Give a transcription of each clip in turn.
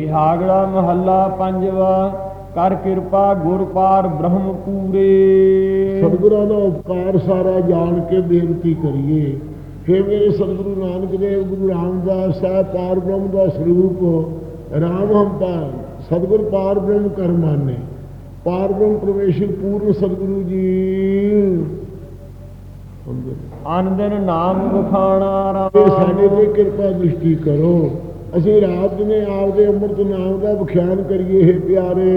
ਬਿਹਾਗੜਾ ਮਹੱਲਾ ਪੰਜਵਾ ਕਰ ਕਿਰਪਾ ਗੁਰ ਪਾਰ ਬ੍ਰਹਮ ਪੂਰੇ। ਸਤਿਗੁਰਾਂ ਦਾ ਉਪਕਾਰ ਸਾਰਾ ਜਾਣ ਕੇ ਬੇਨਤੀ ਕਰੀਏ। हे ਮੇਰੇ ਸਤਿਗੁਰੂ ਨਾਨਕ ਦੇਵ ਗੁਰੂ ਰਾਮਦਾਸ ਸਾਹਿਬ ਪਾਰ ਬ੍ਰਹਮ ਦਾ ਸਰੂਪ ਰਾਮ ਹਮ ਪਾਰ ਸਤਿਗੁਰ ਪਾਰ ਬ੍ਰਹਮ ਕਰ ਮਾਨੇ ਪਾਰ ਬ੍ਰਹਮ ਪਰਮੇਸ਼ਰ ਪੂਰਨ ਸਤਿਗੁਰੂ ਜੀ। ਅੰਦਰ ਅਨ ਦਿਨ ਨਾਮ ਵਖਾਣਾ ਤੇ ਸਾਡੇ ਰਾਮ ਤੇ ਕਿਰਪਾ ਦ੍ਰਿਸ਼ਟੀ ਕਰੋ। ਅਸੀਂ ਰਾਤ ਨੇ ਆਪਦੇ ਅੰਮ੍ਰਿਤ ਨਾਮ ਦਾ ਵਿਖਿਆਨ ਕਰੀਏ हे ਪਿਆਰੇ।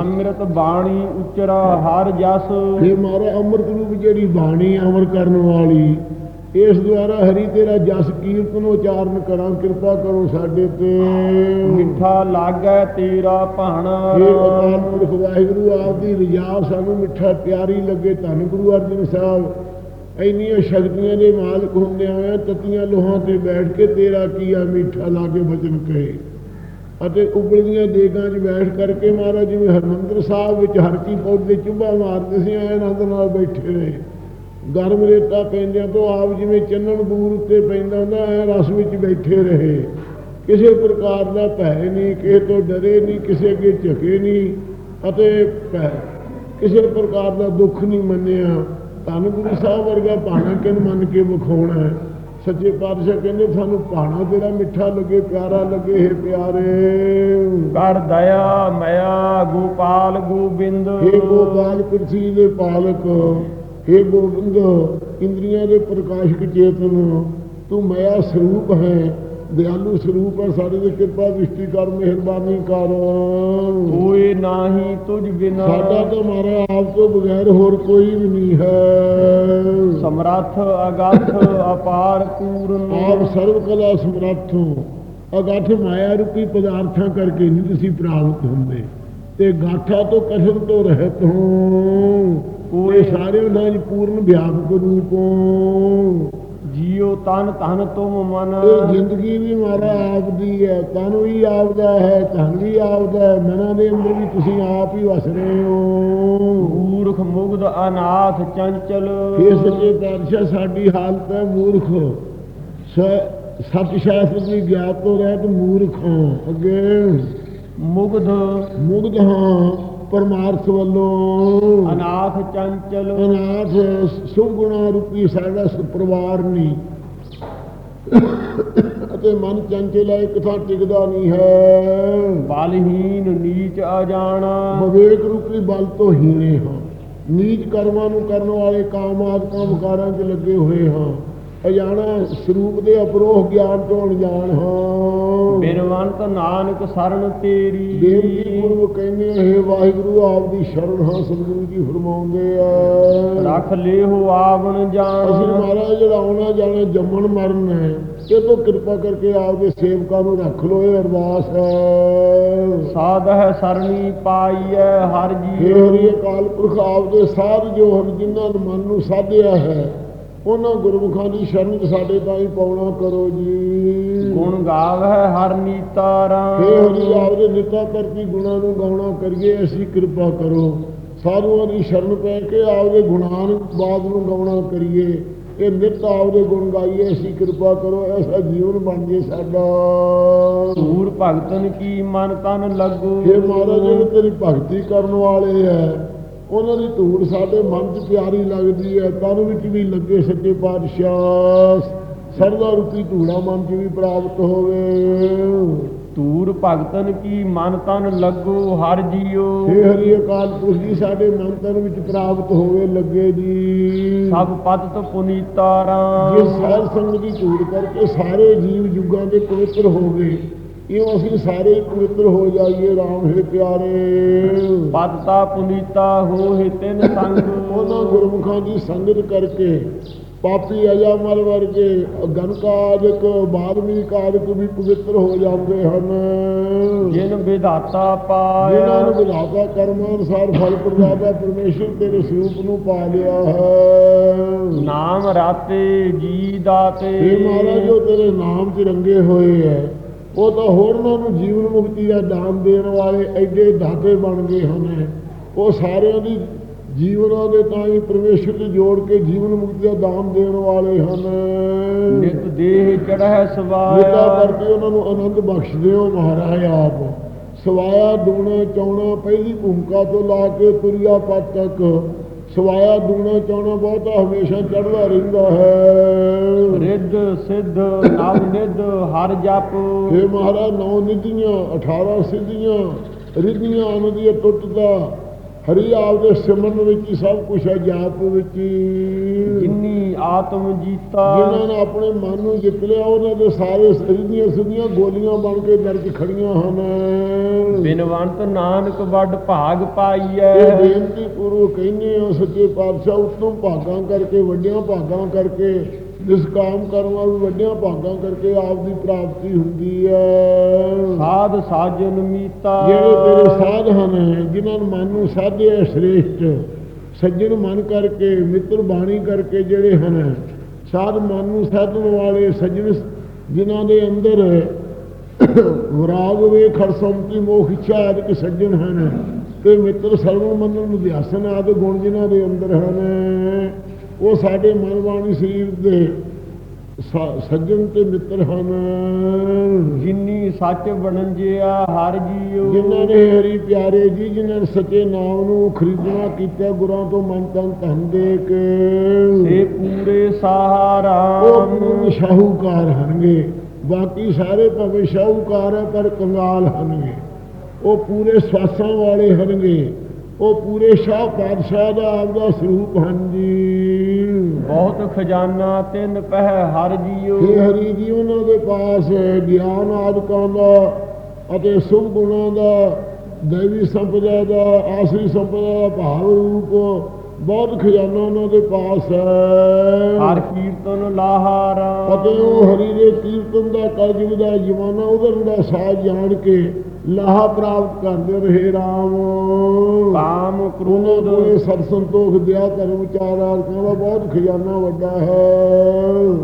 ਅੰਮ੍ਰਿਤ ਬਾਣੀ ਉਚਰਾ ਹਰ ਜਸ। ਇਹ ਮਾਰਾ ਅੰਮ੍ਰਿਤ ਰੂਪ ਜਿਹੜੀ ਬਾਣੀ ਹੈ ਅਮਰ ਕਰਨ ਵਾਲੀ ਇਸ ਦੁਆਰਾ ਹਰੀ ਤੇਰਾ ਜਸ ਕੀਰਤਨ ਉਚਾਰਨ ਕਰਾਂ ਕਿਰਪਾ ਕਰੋ ਸਾਡੇ ਤੇ। ਮਿੱਠਾ ਲਾਗੈ ਤੇਰਾ ਭਾਣਾ। ਇਹ ਅਕਾਲ ਪੁਰਖ ਵਾਹਿਗੁਰੂ ਆਪ ਦੀ ਰਜਾ ਸਾਨੂੰ ਮਿੱਠਾ ਪਿਆਰੀ ਲੱਗੇ ਧੰਨ ਗੁਰੂ ਅਰਜਨ ਸਾਹਿਬ। ਇੰਨੀਆਂ ਸ਼ਕਤੀਆਂ ਦੇ ਮਾਲਕ ਹੁੰਦਿਆਂ ਹੋਇਆ ਤਤੀਆਂ ਲੋਹਾਂ ਤੇ ਬੈਠ ਕੇ ਤੇਰਾ ਕੀਆ ਮਿੱਠਾ ਕੇ ਬਚਨ ਕਹੇ। ਅਤੇ ਉਬਲਦੀਆਂ ਦੇਗਾਂ 'ਚ ਬੈਠ ਕਰਕੇ ਮਹਾਰਾਜ ਜਿਵੇਂ ਹਰਮੰਦਰ ਸਾਹਿਬ ਵਿੱਚ ਹਰਕੀ ਪੌੜ ਦੇ ਚੁੱਭਾ ਮਾਰਦੇ ਸੀ, ਐ ਆਨੰਦ ਨਾਲ ਬੈਠੇ ਰਹੇ। ਗਰਮ ਰੇਤਾ ਪੈਂਦਿਆਂ ਤੋਂ ਆਪ ਜਿਵੇਂ ਚੰਨਣ ਬੂਰ ਉੱਤੇ ਪੈਂਦਾ ਹੁੰਦਾ, ਐ ਰਸ ਵਿੱਚ ਬੈਠੇ ਰਹੇ। ਕਿਸੇ ਪ੍ਰਕਾਰ ਦਾ ਭੈ ਨਹੀਂ, ਕਿਸੇ ਤੋਂ ਡਰੇ ਨਹੀਂ, ਕਿਸੇ ਅੱਗੇ ਝਕੇ ਨਹੀਂ, ਅਤੇ ਭੈ ਕਿਸੇ ਪ੍ਰਕਾਰ ਦਾ ਦੁੱਖ ਨਹੀਂ ਮੰਨਿਆ। ਧੰਨ ਗੁਰੂ ਸਾਹਿਬ ਵਰਗਾ ਭਾਣਾ ਕਿਨ ਮੰਨ ਕੇ ਵਿਖਾਉਣਾ ਹੈ? ਸੱਚੇ ਪਾਤਸ਼ਾਹ ਕਹਿੰਦੇ ਸਾਨੂੰ ਭਾਣਾ ਤੇਰਾ ਮਿੱਠਾ ਲੱਗੇ ਪਿਆਰਾ ਲੱਗੇ ਹੈ ਪਿਆਰੇ। ਕਰ ਦਇਆ ਮਇਆ ਗੋਪਾਲ ਗੋਬਿੰਦ। हे ਗੋਪਾਲ ਕੁਰਸੀ ਦੇ ਪਾਲਕ हे ਗੋਬਿੰਦ ਇੰਦਰੀਆਂ ਦੇ ਪ੍ਰਕਾਸ਼ਕ ਚੇਤਨ ਤੂੰ ਮਾਇਆ ਸਰੂਪ ਹੈ। ਦਿਆਲੂ ਸਰੂਪ ਹੈ ਸਾਡੇ ਤੇ ਕਿਰਪਾ ਦ੍ਰਿਸ਼ਟੀ ਕਰ ਮਿਹਰਬਾਨੀ ਕਰ। ਹੋਏ ਨਾਹੀ ਤੁਝ ਬਿਨਾ। ਸਾਡਾ ਤਾਂ ਮਾਰਾ ਆਪ ਤੋਂ ਬਗੈਰ ਹੋਰ ਕੋਈ ਵੀ ਨਹੀਂ ਹੈ। ਸਮਰੱਥ ਅਗੰਥ ਅਪਾਰ ਪੂਰਨ। ਆਪ ਸਰਵ ਕਲਾ ਸਮਰੱਥ ਹੋ। ਅਗਾਠ ਮਾਇਆ ਰੂਪੀ ਪਦਾਰਥਾਂ ਕਰਕੇ ਨਹੀਂ ਤੁਸੀਂ ਪ੍ਰਾਪਤ ਹੁੰਦੇ। ਤੇ ਗਾਠਾ ਤੋਂ ਕਠਨ ਤੋਂ ਰਹਿਤ ਹੋ। ਕੋਈ ਸਾਰਿਆਂ ਦਾ ਪੂਰਨ ਵਿਆਪਕ ਰੂਪ ਹੋ। ਜੀਉ ਤਨ ਧਨ ਤੁਮ ਮਨ। ਇਹ ਜ਼ਿੰਦਗੀ ਵੀ ਮਾਰਾ ਆਪ ਦੀ ਹੈ ਤਨ ਵੀ ਆਪ ਦਾ ਹੈ ਧਨ ਵੀ ਆਪ ਦਾ ਹੈ ਮਨਾਂ ਦੇ ਅੰਦਰ ਵੀ ਤੁਸੀਂ ਆਪ ਹੀ ਵਸ ਰਹੇ ਹੋ। ਮੂਰਖ ਮੁਗਧ ਅਨਾਥ ਚੰਚਲ। ਇਹ ਸੱਚੇ ਪਾਤਸ਼ਾਹ ਸਾਡੀ ਹਾਲਤ ਹੈ ਮੂਰਖ। ਸਤ ਸ਼ਾਸਤਰ ਦੀ ਗਿਆਤ ਤੋਂ ਰਹਿਤ ਮੂਰਖ ਹਾਂ ਅੱਗੇ। ਮੁਗਧ ਮੁਗਧ ਹਾਂ। ਪਰਮਾਰਥ ਵੱਲੋਂ। ਅਨਾਥ ਚੰਚਲ। ਅਨਾਥ ਸੁਭ ਗੁਣਾ ਰੂਪੀ ਸਾਡਾ ਪਰਿਵਾਰ ਨਹੀਂ। ਅਤੇ ਮਨ ਚੰਚਲ ਹੈ ਇੱਕ ਥਾਂ ਟਿਕਦਾ ਨਹੀਂ ਹੈ। ਬਲਹੀਨ ਨੀਚ ਅਜਾਣਾ ਵਿਵੇਕ ਰੂਪੀ ਬਲ ਤੋਂ ਹੀਣੇ ਹਾਂ। ਨੀਚ ਕਰਮਾਂ ਨੂੰ ਕਰਨ ਵਾਲੇ ਕਾਮ ਆਦਿਕਾਂ ਵਿਕਾਰਾਂ 'ਚ ਲੱਗੇ ਹੋਏ ਹਾਂ। ਅਜਾਣਾ ਸਰੂਪ ਦੇ ਅਪਰੋਹ ਗਿਆਨ ਤੋਂ ਅਣਜਾਣ ਹਾਂ। ਬਿਨਵੰਤ ਨਾਨਕ ਸਰਣ ਤੇਰੀ। ਬੇਨਤੀ ਗੁਰੂ ਕਹਿੰਦੇ ਹੈ ਵਾਹਿਗੁਰੂ ਆਪ ਦੀ ਸ਼ਰਨ ਹਾਂ ਸਤਿਗੁਰੂ ਜੀ ਫਰਮਾਉਂਦੇ ਆ। ਰੱਖ ਲਿਓ ਆਵਣ ਅਸੀਂ ਜਾਣ ਮਹਾਰਾਜ ਜਿਹੜਾ ਆਉਣਾ ਜਾਣਾ ਜੰਮਣ ਮਰਨ ਹੈ ਇਹ ਤੋਂ ਕਿਰਪਾ ਕਰਕੇ ਆਪਦੇ ਸੇਵਕਾਂ ਨੂੰ ਰੱਖ ਲੋ ਇਹ ਅਰਦਾਸ ਹੈ। ਸਾਧ ਹੈ ਸਰਣੀ ਪਾਈਐ ਹਰ ਜੀ ਹਰੀ ਅਕਾਲ ਪੁਰਖ ਆਪਦੇ ਸਾਧ ਜੋ ਹਨ ਜਿਨ੍ਹਾਂ ਨੇ ਮਨ ਨੂੰ ਸਾਧਿਆ ਹੈ ਉਹਨਾਂ ਗੁਰਮੁਖਾਂ ਦੀ ਸ਼ਰਨ ਸਾਡੇ ਤਾਈਂ ਪਾਉਣਾ ਕਰੋ ਜੀ। ਗੁਣ ਗਾਵਹਿ ਹਰ ਨੀਤਾਰਾ ਹੇ ਹਰੀ ਆਪਦੇ ਨਿਤਾ ਕਰਤੀ ਗੁਣਾਂ ਨੂੰ ਗਾਉਣਾ ਕਰੀਏ ਅਸੀਂ ਕਿਰਪਾ ਕਰੋ। ਸਾਧੂਆਂ ਦੀ ਸ਼ਰਨ ਪੈ ਕੇ ਆਪਦੇ ਗੁਣਾਂ ਨੂੰ ਬਾਦ ਨੂੰ ਗਾਉਣਾ ਕਰੀਏ। ਇਹ ਨਿਤ ਆਪਦੇ ਗੁਣ ਗਾਈਏ ਅਸੀਂ ਕਿਰਪਾ ਕਰੋ ਐਸਾ ਜੀਵਨ ਬਣ ਜੇ ਸਾਡਾ। ਧੂਰ ਭਗਤਨ ਕੀ ਮਨ ਤਨ ਲੱਗੂ। ਇਹ ਮਹਾਰਾਜ ਜਿਹੜੇ ਤੇਰੀ ਭਗਤੀ ਕਰਨ ਵਾਲੇ ਐ ਉਹਨਾਂ ਦੀ ਧੂੜ ਸਾਡੇ ਮਨ 'ਚ ਪਿਆਰੀ ਲੱਗਦੀ ਹੈ ਤਨ ਵਿੱਚ ਵੀ ਲੱਗੇ ਸੱਚੇ ਪਾਤਸ਼ਾਹ? ਸਰਦਾ ਰੂਪੀ ਧੂੜਾ ਮਨ 'ਚ ਵੀ ਪ੍ਰਾਪਤ ਹੋਵੇ। ਧੂਰ ਭਗਤਨ ਕੀ ਮਨ ਤਨ ਲੱਗੂ ਹਰ ਜੀਉ ਹੇ ਹਰੀ ਅਕਾਲ ਪੁਰਖ ਜੀ ਸਾਡੇ ਮਨ ਤਨ ਵਿੱਚ ਪ੍ਰਾਪਤ ਹੋਵੇ ਲੱਗੇ ਜੀ। ਸਭ ਪਤਤ ਪੁਨੀਤਾਰਾ ਜੇ ਸਾਧ ਸੰਗ ਦੀ ਝੂੜ ਕਰਕੇ ਸਾਰੇ ਜੀਵ ਜੁਗਾਂ ਦੇ ਪਵਿੱਤਰ ਹੋ ਗਏ ਇਉਂ ਅਸੀਂ ਸਾਰੇ ਹੀ ਪਵਿੱਤਰ ਹੋ ਜਾਈਏ ਰਾਮ ਹੈ ਪਿਆਰੇ। ਪਤਤਾ ਪੁਨੀਤਾ ਹੋਏ ਤਿਨ ਸੰਗ। ਉਹਨਾਂ ਗੁਰਮੁਖਾਂ ਦੀ ਸੰਗਤ ਕਰਕੇ ਪਾਪੀ ਅਜਾਮਲ ਵਰਗੇ ਗਨਕਾਦਿਕ ਬਾਦਮੀਕ ਆਦਿਕ ਵੀ ਪਵਿੱਤਰ ਹੋ ਜਾਂਦੇ ਹਨ। ਜਿਨ ਵਿਧਾਤਾ ਜਿਨ੍ਹਾਂ ਨੂੰ ਪਾਇਆ ਵਿਧਾਤਾ ਕਰਮ ਅਨੁਸਾਰ ਫਲ ਪ੍ਰਦਾਤਾ ਪਰਮੇਸ਼ਰ ਤੇਰੇ ਸਰੂਪ ਨੂੰ ਪਾ ਲਿਆ ਹੈ। ਨਾਮ ਰਾਤੇ ਜੀ ਦਾਤੇ। ਇਹ ਮਹਾਰਾਜ ਜੋ ਤੇਰੇ ਨਾਮ 'ਚ ਰੰਗੇ ਹੋਏ ਐ ਉਹ ਤਾਂ ਹੋਰਨਾਂ ਨੂੰ ਜੀਵਨ ਮੁਕਤੀ ਦਾ ਦਾਨ ਦੇਣ ਵਾਲੇ ਐਡੇ ਦਾਤੇ ਬਣ ਗਏ ਹਨ। ਉਹ ਸਾਰਿਆਂ ਦੀ ਜੀਵਨਾਂ ਦੇ ਤਾਂ ਹੀ ਪਰਮੇਸ਼ਰ ਤੇ ਜੋੜ ਕੇ ਜੀਵਨ ਮੁਕਤੀ ਦਾ ਦਾਨ ਦੇਣ ਵਾਲੇ ਹਨ। ਨਿਤ ਦੇਹ ਚੜ੍ਹੈ ਨਿਤਾ ਸਵਾਇਆ ਕਰਕੇ ਉਹਨਾਂ ਨੂੰ ਆਨੰਦ ਬਖਸ਼ਦੇ ਹੋ ਮਹਾਰਾਜ ਆਪ। ਸਵਾਇਆ ਦੂਣਾ ਚਾਉਣਾ ਪਹਿਲੀ ਭੂਮਿਕਾ ਤੋਂ ਲਾ ਕੇ ਤੁਰਿਆ ਪਦ ਤੱਕ ਸਵਾਇਆ ਦੂਣਾ ਚਾਉਣਾ ਬਹੁਤਾ ਹਮੇਸ਼ਾ ਚੜ੍ਹਦਾ ਰਹਿੰਦਾ ਹੈ। ਰਿੱਧ ਸਿੱਧ ਨਵ ਨਿਧ ਹਰ ਜਪ। ਹੇ ਮਹਾਰਾਜ ਨੌ ਨਿਧੀਆਂ 18 ਸਿੱਧੀਆਂ ਰਿੱਧੀਆਂ ਆਨੰਦੀਆਂ ਟੁੱਟਦਾ ਹਰੀ ਆਪ ਦੇ ਸਿਮਰਨ ਵਿੱਚ ਹੀ ਸਭ ਕੁਝ ਹੈ ਜਾਪ ਵਿੱਚ ਜਿਨੀ ਆਤਮ ਜੀਤਾ ਜਿਨ੍ਹਾਂ ਨੇ ਆਪਣੇ ਮਨ ਨੂੰ ਜਿੱਤ ਲਿਆ ਉਹਨਾਂ ਦੇ ਸਾਰੇ ਸਰੀਰ ਦੀਆਂ ਸਿੱਧੀਆਂ ਗੋਲੀਆਂ ਬਣ ਕੇ ਦਰਜ ਖੜੀਆਂ ਹਨ। ਬਿਨਵੰਤ ਨਾਨਕ ਵੱਡ ਭਾਗ ਇਹ ਪਾਈਐ ਬੇਨਤੀ ਪੂਰਵ ਕਹਿੰਦੇ ਆ ਸੱਚੇ ਪਾਤਸ਼ਾਹ ਉਤਮ ਭਾਗਾਂ ਕਰਕੇ ਵੱਡਿਆਂ ਭਾਗਾਂ ਕਰਕੇ ਜਿਸ ਕਾਮ ਕਰਨ ਵਾਲੇ ਵੱਡਿਆਂ ਭਾਗਾਂ ਕਰਕੇ ਆਪ ਦੀ ਪ੍ਰਾਪਤੀ ਹੁੰਦੀ ਹੈ ਸਾਧ ਸਾਜਨ ਮੀਤਾ। ਜਿਹੜੇ ਤੇਰੇ ਸਾਧ ਹਨ ਜਿਨ੍ਹਾਂ ਨੂੰ ਮਨ ਨੂੰ ਸਾਧਿਆ ਸ਼੍ਰੇਸ਼ਟ ਸੱਜਣ ਮਨ ਕਰਕੇ ਮਿੱਤਰ ਬਾਣੀ ਕਰਕੇ ਜਿਹੜੇ ਹਨ ਸਾਧ ਮਨ ਨੂੰ ਸਾਧਨ ਵਾਲੇ ਸੱਜਣ ਜਿਨ੍ਹਾਂ ਦੇ ਅੰਦਰ ਵਿਰਾਗ ਵੇ ਖਰਸੰਤੀ ਮੋਖ ਇੱਛਾ ਆਦਿ ਸੱਜਣ ਹਨ ਤੇ ਮਿੱਤਰ ਸਰਵ ਮੰਨਣ ਨੂੰ ਧਿਆਸਨ ਆਦਿ ਗੁਣ ਜਿਨ੍ਹਾਂ ਦੇ ਅੰਦਰ ਹਨ। ਉਹ ਸਾਡੇ ਮਨ ਬਾਣੀ ਸਰੀਰ ਦੇ ਸੱਜਣ ਤੇ ਮਿੱਤਰ ਹਨ। ਜਿਨੀ ਸੱਚ ਬਣੰਜਿਆ ਹਰ ਜੀਉ ਜਿਨ੍ਹਾਂ ਨੇ ਹਰੀ ਪਿਆਰੇ ਜੀ ਜਿਨ੍ਹਾਂ ਨੇ ਸੱਚੇ ਨਾਮ ਨੂੰ ਖਰੀਦਣਾ ਕੀਤਾ ਗੁਰਾਂ ਤੋਂ ਮਨ ਤਨ ਧਨ ਦੇ ਕੇ। ਸੇ ਪੂਰੇ ਸਹਾਰਾ ਉਹ ਸ਼ਾਹੂਕਾਰ ਹਨਗੇ। ਬਾਕੀ ਸਾਰੇ ਭਾਵੇਂ ਸ਼ਾਹੂਕਾਰ ਹੈ ਪਰ ਕੰਗਾਲ ਹਨਗੇ। ਉਹ ਪੂਰੇ ਸਵਾਸਾਂ ਵਾਲੇ ਹਨਗੇ। ਉਹ ਪੂਰੇ ਸ਼ਾਹ ਪਾਤਸ਼ਾਹ ਦਾ ਆਪਦਾ ਸਰੂਪ ਹਨ ਜੀ। ਬਹੁਤ ਖਜ਼ਾਨਾ ਤਿੰਨ ਪਹਿ ਹਰ ਜੀਉ ਹੇ ਹਰੀ ਜੀ ਉਹਨਾਂ ਦੇ ਪਾਸ ਗਿਆਨ ਆਦਿਕਾਂ ਦਾ ਅਤੇ ਸੁਭ ਗੁਣਾਂ ਦਾ ਦੇਵੀ ਸੰਪਦਾ ਦਾ ਆਸਰੀ ਸੰਪਦਾ ਦਾ ਭਾਵ ਰੂਪ ਬਹੁਤ ਖਜ਼ਾਨਾ ਉਹਨਾਂ ਦੇ ਪਾਸ ਹੈ। ਹਰ ਕੀਰਤਨ ਲਾਹਾਰਾ। ਅਤੇ ਉਹ ਹਰੀ ਦੇ ਕੀਰਤਨ ਦਾ ਕਲਯੁਗ ਦਾ ਜਮਾਨਾ ਉਧਰ ਦਾ ਸਾਜ ਜਾਣ ਕੇ ਲਾਹਾ ਪ੍ਰਾਪਤ ਕਰਦੇ ਰਹੇ RAM ਕਾਮ ਉਹਨਾਂ ਕ੍ਰੋਧ ਕੋਲੇ ਸਤ ਸੰਤੋਖ ਦਿਆ ਧਰਮ ਚਾਰ ਆਰਕਾਂ ਦਾ ਬਹੁਤ ਖਜ਼ਾਨਾ ਵੱਡਾ ਹੈ।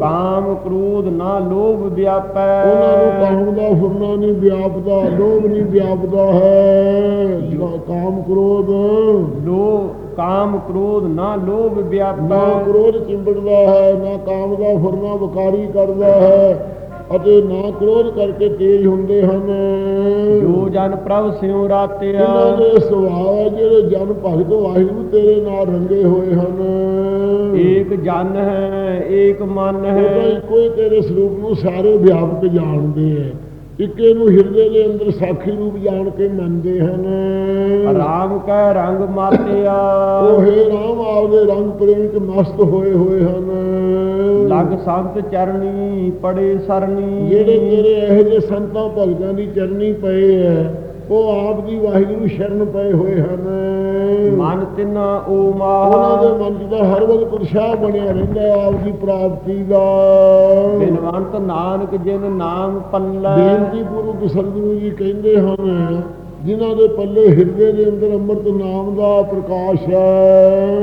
ਕਾਮ ਕ੍ਰੋਧ ਨਾ ਲੋਭ ਵਿਆਪੈ। ਉਹਨਾਂ ਨੂੰ ਕਾਮ ਦਾ ਫੁਰਨਾ ਨਹੀਂ ਵਿਆਪਦਾ ਲੋਭ ਨਹੀਂ ਵਿਆਪਦਾ ਹੈ। ਕਾਮ ਕ੍ਰੋਧ। ਲੋ ਕਾਮ ਕ੍ਰੋਧ ਨਾ ਲੋਭ ਨਾ ਵਿਆਪੈ ਕ੍ਰੋਧ ਚਿੰਬੜਦਾ ਹੈ ਨਾ ਕਾਮ ਦਾ ਫੁਰਨਾ ਵਕਾਰੀ ਕਰਦਾ ਹੈ। ਅਤੇ ਨਾ ਕ੍ਰੋਧ ਕਰਕੇ ਤੇਜ ਹੁੰਦੇ ਹਨ। ਜੋ ਜਨ ਪ੍ਰਭ ਸਿਉ ਰਾਤਿਆ। ਇਹਨਾਂ ਦੇ ਸੁਭਾਅ ਜਿਹੜੇ ਜਨ ਭਗਤ ਵਾਹਿਗੁਰੂ ਤੇਰੇ ਨਾਲ ਰੰਗੇ ਹੋਏ ਹਨ। ਏਕ ਜਨ ਹੈ ਏਕ ਮਨ ਹੈ। ਹੀ ਤੇਰੇ ਸਰੂਪ ਨੂੰ ਸਾਰੇ ਵਿਆਪਕ ਜਾਣਦੇ ਹੈ ਇੱਕੇ ਨੂੰ ਹਿਰਦੇ ਦੇ ਅੰਦਰ ਸਾਖੀ ਰੂਪ ਜਾਣ ਕੇ ਮੰਨਦੇ ਹਨ। ਰਾਮ ਕੈ ਰੰਗ ਮਾਤਿਆ। ਉਹ ਹੈ ਰਾਮ ਆਪਦੇ ਰੰਗ ਪ੍ਰੇਮ ਚ ਮਸਤ ਹੋਏ ਹੋਏ ਹਨ। ਲਗ ਸੰਤ ਚਰਣੀ ਪੜੇ ਸਰਣੀ। ਜਿਹੜੇ ਤੇਰੇ ਇਹੋ ਜਿਹੇ ਸੰਤਾਂ ਭਗਤਾਂ ਦੀ ਚਰਨੀ ਪਏ ਐ ਉਹ ਆਪ ਦੀ ਵਾਹਿਗੁਰੂ ਸ਼ਰਨ ਪਏ ਹੋਏ ਹਨ। ਮਨ ਤਿਨਾ ਓ ਉਹਨਾਂ ਦੇ ਮਾਹ ਮਨ ਤਾਂ ਹਰ ਵਕਤ ਉਤਸ਼ਾਹ ਬਣਿਆ ਰਹਿੰਦਾ ਆਪ ਦੀ ਪ੍ਰਾਪਤੀ ਦਾ। ਬਿਨਵੰਤ ਨਾਨਕ ਜਿਨ ਨਾਮ ਪੱਲੇ। ਬੇਨਤੀ ਪੂਰਵਕ ਸਤਿਗੁਰੂ ਜੀ ਕਹਿੰਦੇ ਹਨ ਜਿਨ੍ਹਾਂ ਦੇ ਪੱਲੇ ਹਿਰਦੇ ਦੇ ਅੰਦਰ ਅੰਮ੍ਰਿਤ ਨਾਮ ਦਾ ਪ੍ਰਕਾਸ਼ ਹੈ।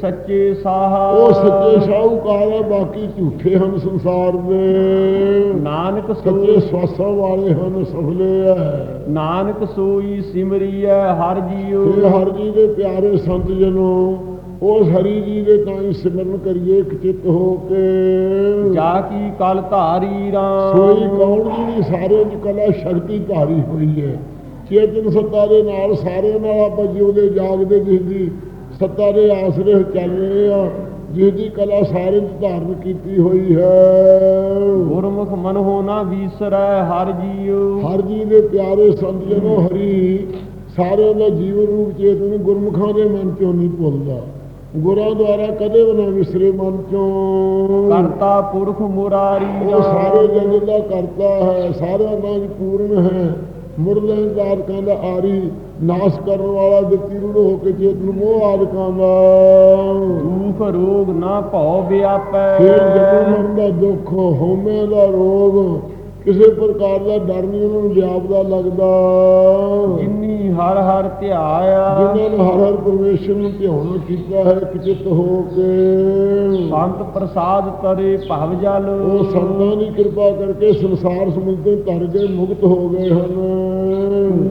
ਸੱਚੇ ਸਾਹਾ। ਉਹ ਸੱਚੇ ਸ਼ਾਹੂਕਾਰ ਹੈ ਬਾਕੀ ਝੂਠੇ ਹਨ ਸੰਸਾਰ ਦੇ। ਨਾਨਕ ਸੱਚੇ ਸੋਈ ਸਵਾਸਾਂ ਵਾਲੇ ਹਨ ਸਫਲੇ ਹੈ ਨਾਨਕ ਸੋਈ ਸਿਮਰੀਐ ਹਰ ਜੀਉ। ਇਹ ਹਰ ਜੀ ਦੇ ਪਿਆਰੇ ਸੰਤ ਜਨੋ ਉਸ ਹਰੀ ਜੀ ਦੇ ਤਾਂ ਹੀ ਸਿਮਰਨ ਕਰੀਏ ਚਿੱਤ ਹੋ ਕੇ। ਜਾ ਕੀ ਕਲ ਧਾਰੀ ਸੋਈ ਰਾਮ ਕੌਣ ਜੀ ਸਾਰਿਆਂ ਦੀ ਕਲਾ ਸ਼ਕਤੀ ਧਾਰੀ ਹੋਈ ਹੈ ਚੇਤਨ ਸੱਤਾ ਦੇ ਨਾਲ ਸਾਰਿਆਂ ਨਾਲ ਆਪਾਂ ਜਿਉਂਦੇ ਜਾਗਦੇ ਜਿਸ ਦੀ ਸੱਤਾ ਦੇ ਆਸਰੇ ਚੱਲ ਰਹੇ ਆ ਜਿਸ ਦੀ ਕਲਾ ਸਾਰਿਆਂ ਦੀ ਧਾਰਨ ਕੀਤੀ ਹੋਈ ਹੈ। ਗੁਰਮੁਖ ਮਨ ਹੋ ਨਾ ਵੀਸਰੈ ਹਰ ਜੀਉ। ਹਰ ਜੀ ਦੇ ਪਿਆਰੇ ਸੰਤ ਜਨੋ ਹਰੀ ਸਾਰਿਆਂ ਦਾ ਜੀਵਨ ਰੂਪ ਚੇਤਨ ਗੁਰਮੁਖਾਂ ਦੇ ਮਨ ਚੋਂ ਨਹੀਂ ਭੁੱਲਦਾ। ਗੁਰਾਂ ਦੁਆਰਾ ਕਦੇ ਵੀ ਨਾ ਵਿਸਰੇ ਮਨ ਚੋਂ। ਕਰਤਾ ਪੁਰਖ ਮੁਰਾਰੀ ਉਹ ਸਾਰੇ ਜਗਤ ਦਾ ਕਰਤਾ ਹੈ ਸਾਰਿਆਂ ਦਾ ਪੂਰਨ ਹੈ। ਮੁਰਲੇ ਆਦਿਕਾਂ ਦਾ ਆਰੀ ਨਾਸ਼ ਕਰਨ ਵਾਲਾ ਵਿਅਕਤੀ ਨੂੰ ਹੋ ਕੇ ਚੇਤਨ ਮੋਹ ਆਦਿਕਾਂ ਦਾ। ਦੁਖ ਰੋਗ ਨਾ ਭਉ ਵਿਆਪੈ। ਫਿਰ ਜਨਮ ਮਰਨ ਦਾ ਦੁੱਖ ਹਉਮੈ ਦਾ ਰੋਗ ਕਿਸੇ ਪ੍ਰਕਾਰ ਦਾ ਡਰ ਨਹੀਂ ਉਹਨਾਂ ਨੂੰ ਵਿਆਪਦਾ ਲੱਗਦਾ। ਜਿਨੀ ਹਰ ਹਰ ਧਿਆਇਆ। ਜਿਨ੍ਹਾਂ ਨੇ ਹਰ ਹਰ ਪਰਮੇਸ਼ਰ ਨੂੰ ਧਿਆਉਣਾ ਕੀਤਾ ਹੈ ਕਿਚਿਤ ਹੋ ਕੇ। ਸੰਤ ਪ੍ਰਸਾਦ ਤਰੇ ਭਵ ਜਲ। ਉਹ ਸੰਤਾਂ ਦੀ ਕਿਰਪਾ ਕਰਕੇ ਸੰਸਾਰ ਸਮੁੰਦਰ ਤਰ ਗਏ ਮੁਕਤ ਹੋ ਗਏ ਹਨ।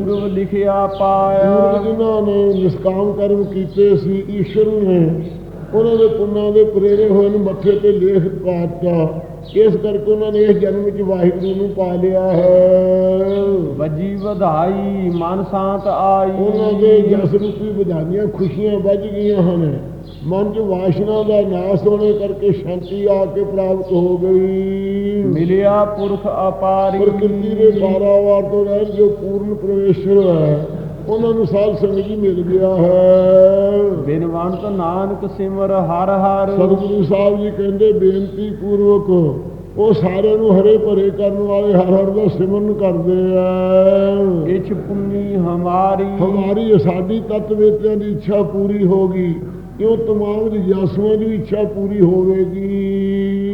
ਪੂਰਬ ਲਿਖਿਆ ਪੂਰਵ ਪਾਇਆ ਜਿਨ੍ਹਾਂ ਨੇ ਨਿਸ਼ਕਾਮ ਕਰਮ ਕੀਤੇ ਸੀ ਈਸ਼ਵਰ ਨੇ ਉਹਨਾਂ ਦੇ ਪੁੰਨਾਂ ਦੇ ਪ੍ਰੇਰੇ ਹੋਏ ਨੂੰ ਮੱਥੇ ਤੇ ਲੇਖ ਪਾਤਾ ਇਸ ਕਰਕੇ ਉਹਨਾਂ ਨੇ ਇਸ ਜਨਮ ਵਿੱਚ ਵਾਹਿਗੁਰੂ ਨੂੰ ਪਾ ਲਿਆ ਹੈ। ਵੱਜੀ ਵਧਾਈ ਮਨ ਸ਼ਾਂਤ ਆਈ। ਉਹਨਾਂ ਦੇ ਜਸ ਰੂਪੀ ਵਧਾਈਆਂ ਖੁਸ਼ੀਆਂ ਵੱਜ ਗਈਆਂ ਹਨ। ਮਨ 'ਚ ਵਾਸ਼ਨਾ ਦਾ ਨਾਸ ਹੋਣੇ ਕਰਕੇ ਸ਼ਾਂਤੀ ਆ ਕੇ ਪ੍ਰਾਪਤ ਹੋ ਗਈ। ਮਿਲਿਆ ਪੁਰਖ ਅਪਾਰੀ। ਪ੍ਰਕਿਰਤੀ ਦੇ ਬਾਰਾਵਾਰ ਤੋਂ ਰਹਿ ਜੋ ਪੂਰਨ ਪ੍ਰਵੇਸ਼ਰ ਹੈ ਉਹਨਾਂ ਨੂੰ ਸਾਧ ਸੰਗਤ ਜੀ ਮਿਲ ਗਿਆ ਹੈ। ਬਿਨਵੰਤ ਨਾਨਕ ਸਿਮਰ ਹਰ ਹਰ। ਸਤਿਗੁਰੂ ਸਾਹਿਬ ਜੀ ਕਹਿੰਦੇ ਬੇਨਤੀ ਪੂਰਵਕ ਉਹ ਸਾਰਿਆਂ ਨੂੰ ਹਰੇ ਭਰੇ ਕਰਨ ਵਾਲੇ ਹਰ ਹਰ ਦਾ ਸਿਮਰਨ ਕਰਦੇ ਆ। ਇਛ ਪੁੰਨੀ ਹਮਾਰੀ। ਹਮਾਰੀ ਸਾਡੀ ਤਤਵੇਤਿਆਂ ਦੀ ਇੱਛਾ ਪੂਰੀ ਹੋਗੀ ਕਿਉਂ ਤਮਾਮ ਜਿਗਿਆਸੂਆਂ ਦੀ ਇੱਛਾ ਪੂਰੀ ਹੋਵੇਗੀ।